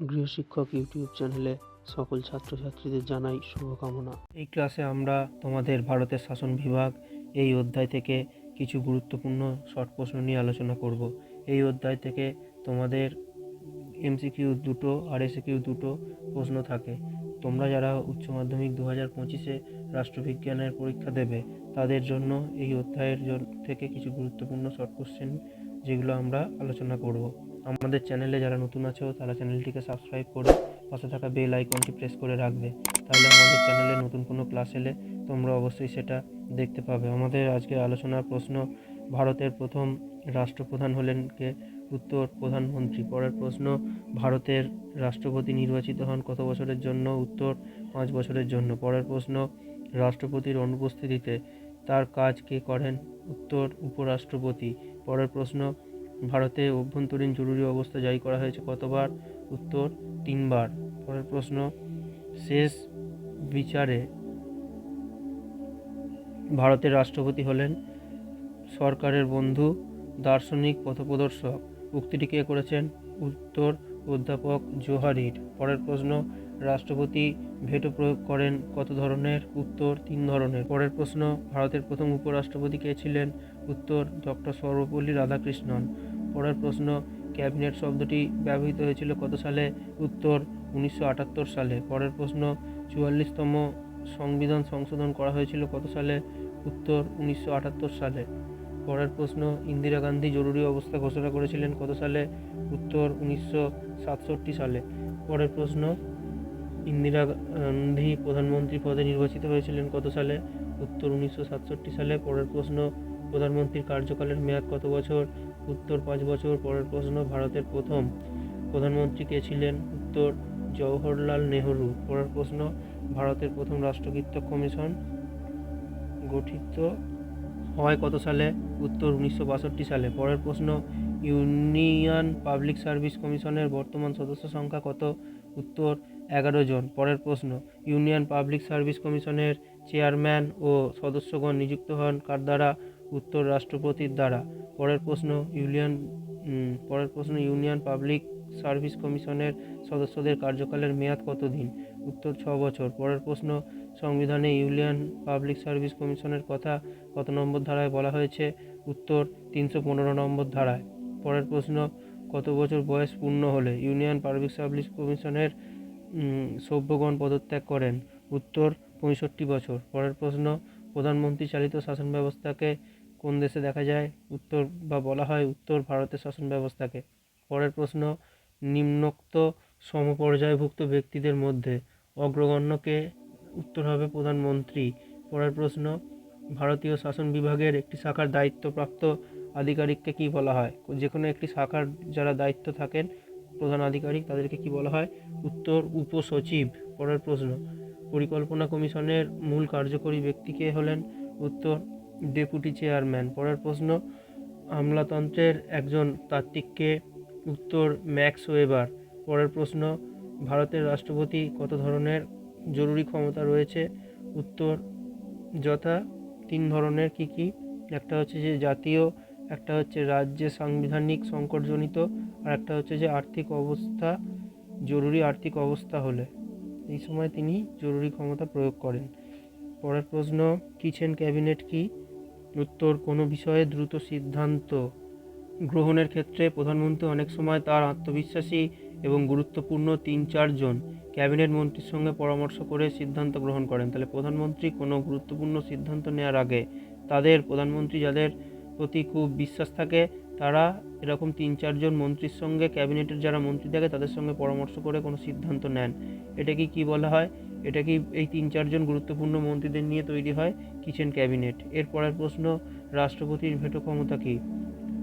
গৃহশিক্ষক YouTube চ্যানেলে সকল ছাত্রছাত্রীদের জানাই শুভকামনা। এই ক্লাসে আমরা তোমাদের ভারতের শাসন বিভাগ এই অধ্যায় থেকে কিছু গুরুত্বপূর্ণ শর্ট প্রশ্ন নিয়ে আলোচনা করব। এই অধ্যায় থেকে তোমাদের এমসিকিউ দুটো আর এসিকিউ দুটো প্রশ্ন থাকে। তোমরা যারা উচ্চ মাধ্যমিক দু হাজার পঁচিশে রাষ্ট্রবিজ্ঞানের পরীক্ষা দেবে, তাদের জন্য এই অধ্যায়ের থেকে কিছু গুরুত্বপূর্ণ শর্ট কোশ্চেন যেগুলো আমরা আলোচনা করব। আমাদের চ্যানেলে যারা নতুন আছো, তারা চ্যানেলটিকে সাবস্ক্রাইব করে পাশে থাকা বেল আইকনটি প্রেস করে রাখবে। তাহলে আমাদের চ্যানেলে নতুন কোনো ক্লাস এলে তোমরা অবশ্যই সেটা দেখতে পাবে। আমাদের আজকের আলোচনার প্রশ্ন, ভারতের প্রথম রাষ্ট্রপ্রধান হলেন কে? উত্তর, প্রধানমন্ত্রী। পরের প্রশ্ন, ভারতের রাষ্ট্রপতি নির্বাচিত হন কত বছরের জন্য? উত্তর, পাঁচ বছরের জন্য। পরের প্রশ্ন, রাষ্ট্রপতির অনুপস্থিতিতে তার কাজ কে করেন? উত্তর, উপরাষ্ট্রপতি। পরের প্রশ্ন ভারতে অভ্যন্তরীণ জরুরি অবস্থা জারি করা হয়েছে কতবার? উত্তর, তিনবার। পরের প্রশ্ন, শেষ বিচারে ভারতের রাষ্ট্রপতি হলেন সরকারের বন্ধু, দার্শনিক, পথপ্রদর্শক। উক্তিটি কে করেছেন? উত্তর, অধ্যাপক জোহারির পরের প্রশ্ন, রাষ্ট্রপতি ভেটো প্রয়োগ করেন কত ধরনের? উত্তর, তিন ধরনের। পরের প্রশ্ন, ভারতের প্রথম উপরাষ্ট্রপতি কে ছিলেন? উত্তর, ডক্টর সর্বপল্লী রাধাকৃষ্ণন। পরের প্রশ্ন, ক্যাবিনেট শব্দটি ব্যবহৃত হয়েছিল কত সালে? উত্তর, উনিশশো আটাত্তর সালে। পরের প্রশ্ন, চুয়াল্লিশতম সংবিধান সংশোধন করা হয়েছিল কত সালে? উত্তর, উনিশশো আটাত্তর সালে। পরের প্রশ্ন, ইন্দিরা গান্ধী জরুরি অবস্থা ঘোষণা করেছিলেন কত সালে? উত্তর, উনিশশো সাতষট্টি সালে। পরের প্রশ্ন, ইন্দিরা গান্ধী প্রধানমন্ত্রী পদে নির্বাচিত হয়েছিলেন কত সালে? উত্তর, উনিশশো সাতষট্টি সালে। পরের প্রশ্ন, প্রধানমন্ত্রীর কার্যকালের মেয়াদ কত বছর? উত্তর পাঁচ বছর পরের প্রশ্ন, ভারতের প্রথম প্রধানমন্ত্রী কে ছিলেন উত্তর জওহরলাল নেহরু। পরের প্রশ্ন, ভারতের প্রথম রাষ্ট্রকীর্তক কমিশন গঠিত হয় কত সালে? উত্তর উনিশশো বাষট্টি সালে। পরের প্রশ্ন, ইউনিয়ন পাবলিক সার্ভিস কমিশনের বর্তমান সদস্য সংখ্যা কত? উত্তর, এগারো জন। পরের প্রশ্ন, ইউনিয়ন পাবলিক সার্ভিস কমিশনের চেয়ারম্যান ও সদস্যগণ নিযুক্ত হন কার দ্বারা? উত্তর রাষ্ট্রপতির দ্বারা। পরের প্রশ্ন, ইউনিয়ন পরের প্রশ্ন, ইউনিয়ন পাবলিক সার্ভিস কমিশনের সদস্যদের কার্যকালের মেয়াদ কত দিন উত্তর, ছ বছর। পরের প্রশ্ন, সংবিধানে ইউনিয়ন পাবলিক সার্ভিস কমিশনের কথা কত নম্বর ধারায় বলা হয়েছে? উত্তর, তিনশো পনেরো নম্বর ধারায়। পরের প্রশ্ন, কত বছর বয়স পূর্ণ হলে ইউনিয়ন পাবলিক সার্ভিস কমিশনের সভ্যগণ পদত্যাগ করেন? উত্তর, পঁয়ষট্টি বছর। পরের প্রশ্ন, প্রধানমন্ত্রী চালিত শাসন ব্যবস্থাকে কোন দেশে দেখা যায়? উত্তর বা বলা হয় উত্তর ভারতের শাসন ব্যবস্থাকে। পরের প্রশ্ন, নিম্নোক্ত সমপর্যায়ভুক্ত ব্যক্তিদের মধ্যে অগ্রগণ্যকে উত্তর হবে প্রধানমন্ত্রী। পরের প্রশ্ন, ভারতীয় শাসন বিভাগের একটি শাখার দায়িত্বপ্রাপ্ত আধিকারিককে কি বলা হয়? যে কোনো একটি শাখার যারা দায়িত্ব থাকেন, প্রধান আধিকারিক, তাদেরকে কি বলা হয়? উত্তর উপসচিব। পরের প্রশ্ন, পরিকল্পনা কমিশনের মূল কার্যকরী ব্যক্তিকে হলেন? উত্তর ডেপুটি চেয়ারম্যান। পরের প্রশ্ন, আমলাতন্ত্রের একজন তাত্ত্বিককে উত্তর ম্যাক্স ওয়েবার। পরের প্রশ্ন, ভারতের রাষ্ট্রপতি কত ধরনের জরুরি ক্ষমতা রয়েছে? উত্তর, যথা তিন ধরনের কি কি? একটা হচ্ছে যে জাতীয়, একটা হচ্ছে রাজ্যে সাংবিধানিক সংকটজনিত, আর একটা হচ্ছে যে আর্থিক অবস্থা, জরুরি আর্থিক অবস্থা হলে। এই সময় তিনি জরুরি ক্ষমতা প্রয়োগ করেন। পরের প্রশ্ন কিচেন ক্যাবিনেট কি? উত্তর কোনো বিষয়ে দ্রুত সিদ্ধান্ত গ্রহণের ক্ষেত্রে প্রধানমন্ত্রী অনেক সময় তার আত্মবিশ্বাসী এবং গুরুত্বপূর্ণ তিন চারজন ক্যাবিনেট মন্ত্রীর সঙ্গে পরামর্শ করে সিদ্ধান্ত গ্রহণ করেন। তাহলে প্রধানমন্ত্রী কোনো গুরুত্বপূর্ণ সিদ্ধান্ত নেওয়ার আগে তাদের প্রধানমন্ত্রী যাদের প্রতি খুব বিশ্বাস থাকে তারা এরকম তিন, চারজন মন্ত্রীর সঙ্গে, ক্যাবিনেটের যারা মন্ত্রী থাকে, তাদের সঙ্গে পরামর্শ করে কোনো সিদ্ধান্ত নেন। এটাকে কি বলা হয়? এটা কি এই তিন, চারজন গুরুত্বপূর্ণ মন্ত্রীদের নিয়ে তৈরি হয়? Kitchen cabinet. এর পরের প্রশ্ন, রাষ্ট্রপতির ভেটো ক্ষমতা কী?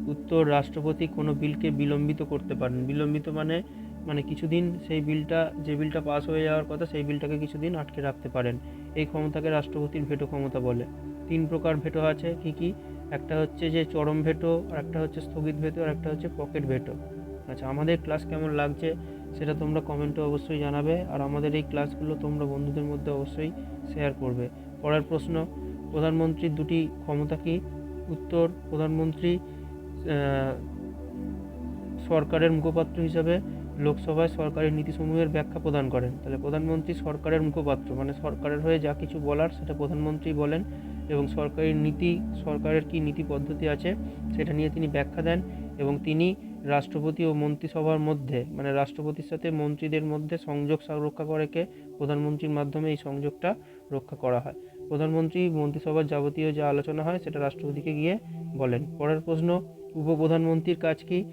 উত্তর, রাষ্ট্রপতি কোনো বিলকে বিলম্বিত করতে পারেন। বিলম্বিত মানে মানে কিছুদিন সেই বিলটা, যে বিলটা পাস হয়ে যাওয়ার কথা, সেই বিলটাকে কিছুদিন আটকে রাখতে পারেন। এই ক্ষমতাকে রাষ্ট্রপতির ভেটো ক্ষমতা বলে। তিন প্রকার ভেটো আছে। কি কি? একটা হচ্ছে যে চরম ভেটো আর একটা হচ্ছে স্থগিত ভেটো আর একটা হচ্ছে পকেট ভেটো। আচ্ছা আমাদের ক্লাস কেমন লাগছে সেটা তোমরা কমেন্টে অবশ্যই জানাবে আর আমাদের এই ক্লাসগুলো তোমরা বন্ধুদের মধ্যে অবশ্যই শেয়ার করবে। পরের প্রশ্ন প্রধানমন্ত্রীর দুটি ক্ষমতা কি? উত্তর, প্রধানমন্ত্রী সরকারের মুখপাত্র হিসাবে লোকসভায় সরকারের নীতিসমূহের ব্যাখ্যা প্রদান করেন। তাহলে প্রধানমন্ত্রী সরকারের মুখপাত্র মানে সরকারের হয়ে যা কিছু বলার সেটা প্রধানমন্ত্রী বলেন। এবং সরকারি নীতি, সরকারের কী নীতি পদ্ধতি আছে সেটা নিয়ে তিনি ব্যাখ্যা দেন এবং তিনি রাষ্ট্রপতি ও মন্ত্রিসভার মধ্যে মানে রাষ্ট্রপতির সাথে মন্ত্রীদের মধ্যে সংযোগ রক্ষা করে কে? প্রধানমন্ত্রীর মাধ্যমে এই সংযোগটা রক্ষা করা হয়। প্রধানমন্ত্রী মন্ত্রিসভার যাবতীয় যা আলোচনা হয় সেটা রাষ্ট্রপতিকে গিয়ে বলেন। পরের প্রশ্ন, উপপ্রধানমন্ত্রীর কাজ কি?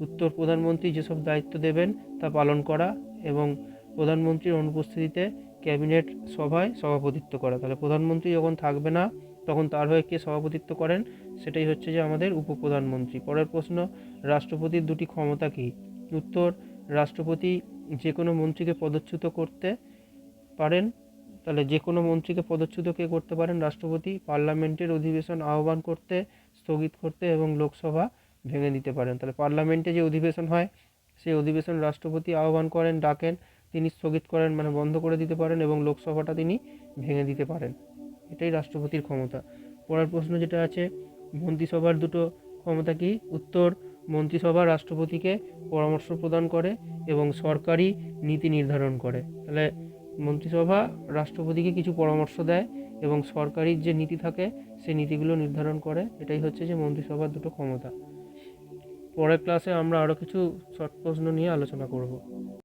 উত্তর, প্রধানমন্ত্রী যেসব দায়িত্ব দেবেন তা পালন করা এবং প্রধানমন্ত্রীর অনুপস্থিতিতে ক্যাবিনেট সভায় সভাপতিত্ব করা। তাহলে প্রধানমন্ত্রী যখন থাকবে না, তখন তার হয়ে কে সভাপতিত্ব করেন? সেটাই হচ্ছে যে আমাদের উপপ্রধানমন্ত্রী। পরের প্রশ্ন, রাষ্ট্রপতির দুটি ক্ষমতা কী? উত্তর, রাষ্ট্রপতি যে কোনো মন্ত্রীকে পদচ্যুত করতে পারেন। তাহলে যে কোনো মন্ত্রীকে পদচ্যুত কে করতে পারেন? রাষ্ট্রপতি পার্লামেন্টের অধিবেশন আহ্বান করতে, স্থগিত করতে এবং লোকসভা ভেঙে দিতে পারেন। তাহলে পার্লামেন্টে যে অধিবেশন হয়, সেই অধিবেশন রাষ্ট্রপতি আহ্বান করেন, ডাকেন। তিনি স্থগিত করেন মানে বন্ধ করে দিতে পারেন এবং লোকসভাটা তিনি ভেঙে দিতে পারেন। এটাই রাষ্ট্রপতির ক্ষমতা। পরের প্রশ্ন যেটা আছে, মন্ত্রিসভার দুটো ক্ষমতা কি? উত্তর, মন্ত্রিসভা রাষ্ট্রপতিকে পরামর্শ প্রদান করে এবং সরকারি নীতি নির্ধারণ করে। তাহলে মন্ত্রিসভা রাষ্ট্রপতিকে কিছু পরামর্শ দেয় এবং সরকারি যে নীতি থাকে, সেই নীতিগুলো নির্ধারণ করে। এটাই হচ্ছে যে মন্ত্রিসভার দুটো ক্ষমতা। পরের ক্লাসে আমরা আরও কিছু শর্ট প্রশ্ন নিয়ে আলোচনা করব।